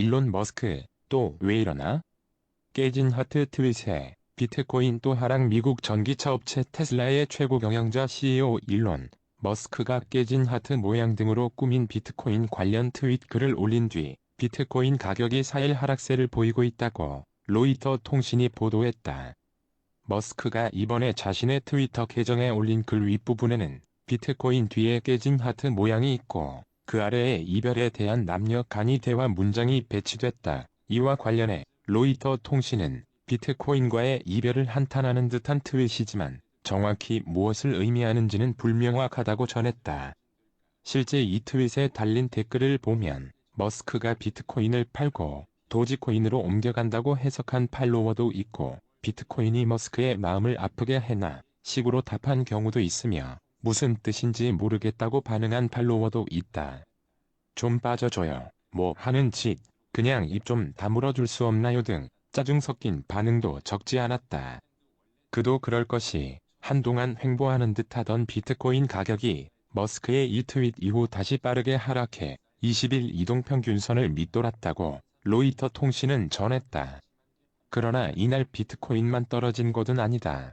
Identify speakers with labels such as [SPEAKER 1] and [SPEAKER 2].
[SPEAKER 1] 일론 머스크, 또 왜 이러나? 깨진 하트 트윗에 비트코인 또 하락 미국 전기차 업체 테슬라의 최고 경영자 CEO 일론 머스크가 깨진 하트 모양 등으로 꾸민 비트코인 관련 트윗 글을 올린 뒤 비트코인 가격이 4일 하락세를 보이고 있다고 로이터 통신이 보도했다. 머스크가 이번에 자신의 트위터 계정에 올린 글 윗부분에는 비트코인 뒤에 깨진 하트 모양이 있고 그 아래에 이별에 대한 남녀 간이 대화 문장이 배치됐다. 이와 관련해 로이터 통신은 비트코인과의 이별을 한탄하는 듯한 트윗이지만 정확히 무엇을 의미하는지는 불명확하다고 전했다. 실제 이 트윗에 달린 댓글을 보면 머스크가 비트코인을 팔고 도지코인으로 옮겨간다고 해석한 팔로워도 있고 비트코인이 머스크의 마음을 아프게 해나 식으로 답한 경우도 있으며 무슨 뜻인지 모르겠다고 반응한 팔로워도 있다. 좀 빠져줘요. 뭐 하는 짓. 그냥 입 좀 다물어 줄 수 없나요 등 짜증 섞인 반응도 적지 않았다. 그도 그럴 것이 한동안 횡보하는 듯하던 비트코인 가격이 머스크의 이 트윗 이후 다시 빠르게 하락해 20일 이동평균선을 밑돌았다고 로이터 통신은 전했다. 그러나 이날 비트코인만 떨어진 것은 아니다.